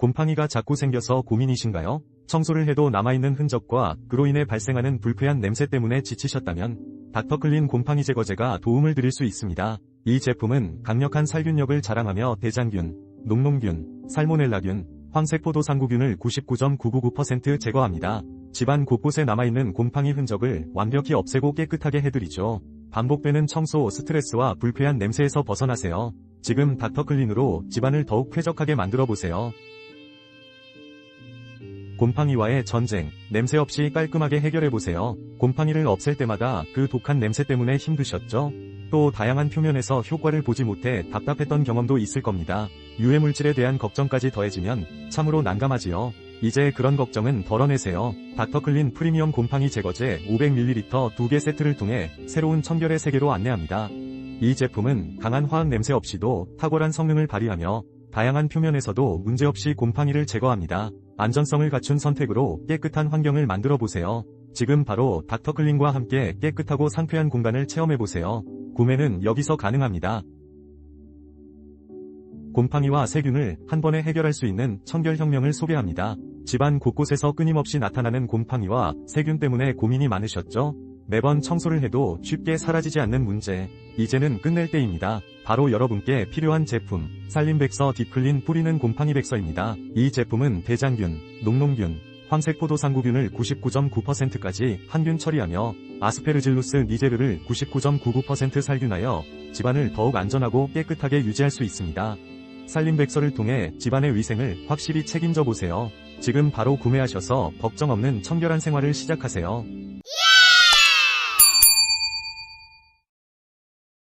곰팡이가 자꾸 생겨서 고민이신가요? 청소를 해도 남아있는 흔적과 그로 인해 발생하는 불쾌한 냄새 때문에 지치셨다면 닥터클린 곰팡이 제거제가 도움을 드릴 수 있습니다. 이 제품은 강력한 살균력을 자랑하며 대장균, 녹농균, 살모넬라균, 황색포도상구균을 99.999% 제거합니다. 집안 곳곳에 남아있는 곰팡이 흔적을 완벽히 없애고 깨끗하게 해드리죠. 반복되는 청소 스트레스와 불쾌한 냄새에서 벗어나세요. 지금 닥터클린으로 집안을 더욱 쾌적하게 만들어 보세요. 곰팡이와의 전쟁, 냄새 없이 깔끔하게 해결해보세요. 곰팡이를 없앨 때마다 그 독한 냄새 때문에 힘드셨죠? 또 다양한 표면에서 효과를 보지 못해 답답했던 경험도 있을 겁니다. 유해물질에 대한 걱정까지 더해지면 참으로 난감하지요. 이제 그런 걱정은 덜어내세요. 닥터클린 프리미엄 곰팡이 제거제 500ml 2개 세트를 통해 새로운 청결의 세계로 안내합니다. 이 제품은 강한 화학 냄새 없이도 탁월한 성능을 발휘하며 다양한 표면에서도 문제없이 곰팡이를 제거합니다. 안전성을 갖춘 선택으로 깨끗한 환경을 만들어 보세요. 지금 바로 닥터클린과 함께 깨끗하고 상쾌한 공간을 체험해 보세요. 구매는 여기서 가능합니다. 곰팡이와 세균을 한 번에 해결할 수 있는 청결혁명을 소개합니다. 집안 곳곳에서 끊임없이 나타나는 곰팡이와 세균 때문에 고민이 많으셨죠? 매번 청소를 해도 쉽게 사라지지 않는 문제. 이제는 끝낼 때입니다. 바로 여러분께 필요한 제품, 살림백서 딥클린 뿌리는 곰팡이 백서입니다. 이 제품은 대장균, 녹농균, 황색포도 상구균을 99.9%까지 한균 처리하며 아스페르질루스 니제르를 99.99% 살균하여 집안을 더욱 안전하고 깨끗하게 유지할 수 있습니다. 살림백서를 통해 집안의 위생을 확실히 책임져 보세요. 지금 바로 구매하셔서 걱정 없는 청결한 생활을 시작하세요.